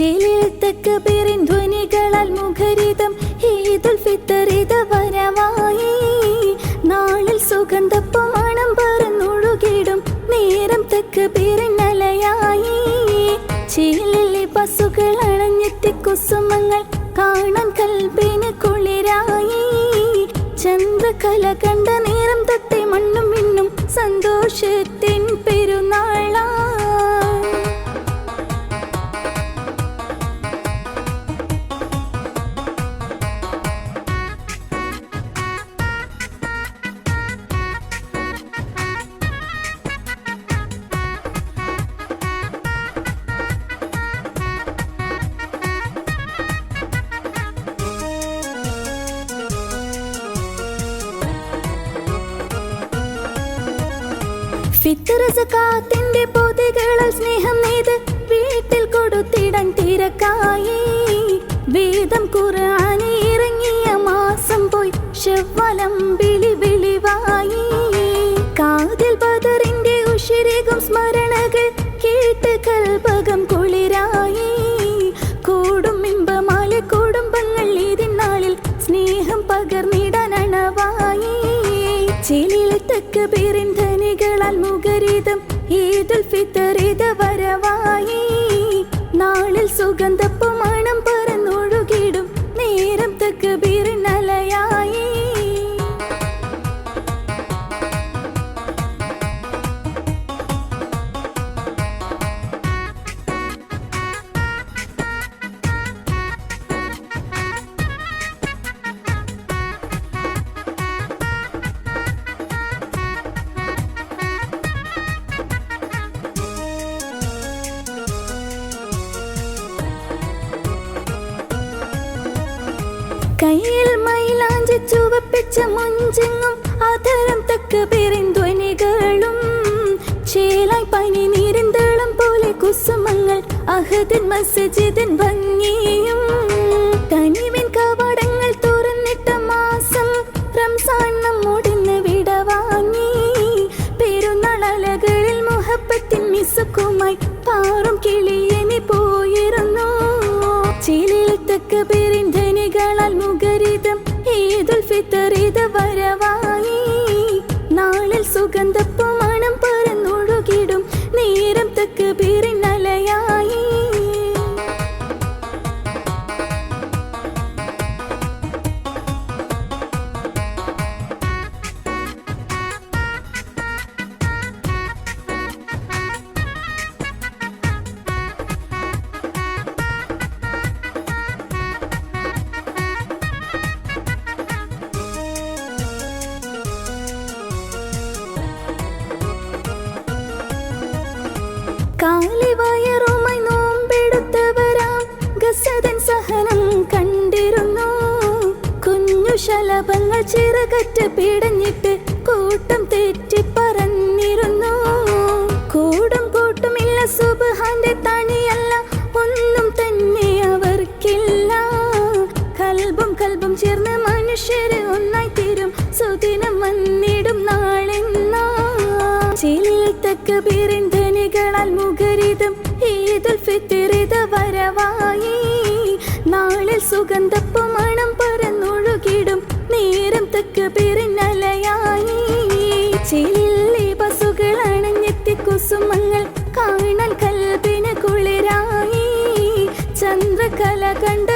ചിലിൽ തെക്ക് പേരിൻ ധ്വനികളാൽ മുഖരിതം ഈദുൽ ഫിത്തറിത വരവായി. നാളിൽ സുഗന്ധപ്പം മണം പറന്നൊഴുകിടും നേരം തെക്ക് പേരിൻ അലയായി. ചിലിലെ ബസ്സുകൾ അണഞ്ഞെത്തി കുസുമങ്ങൾ കാണാൻ കൽബിന് കുളിരായി. ചന്ദ്രകല കണ്ട നേരം തൊട്ടേ പൊതികളിൽ പൊതികളാൽ സ്നേഹം ഈദുൽ കയ്യിൽ മൈലാഞ്ചി ചുവപ്പിച്ച മുഞ്ചെങ്ങും അതരം തക്ക പേരിൻ ധ്വനികളും ചേലായി പനി നീരിന്തളം പോലെ കുസുമങ്ങൾ അഹദിൻ മസ്ജിദിൻ ഭംഗിയും. തുറന്നിട്ട മാസം പാറും കിളിയനി പോയിരുന്നു. ചിലിൽ തക്ക മുഖരിതം ഈദുൽ ഫിത്തർ ഇത് വരവായി കാലിവയറുമായി നോമ്പെടുത്തവരാം. ഗസദൻ സഹനം കണ്ടിരുന്നു. കുഞ്ഞു ശലഭങ്ങൾ ചിറകറ്റ് പിടഞ്ഞിട്ട് കൂട്ടം തെറ്റി പറന്നിരുന്നു. കൂടും കൂട്ടുമില്ല സുബഹാന്റെ തണിയല്ല ഒന്നും തന്നെ അവർക്കില്ല. കൽബും കൽബും ചേർന്ന് മനുഷ്യര് ഒന്നായി തീരും. സുദിനം വന്നിടും നാളെന്നാ. ചിലിൽ തക്ക വരവായി. നാളിൽ നേരം കുസുമങ്ങൾ കാണാൻ കൽബിന് കുളിരായി. ചന്ദ്രകല കണ്ട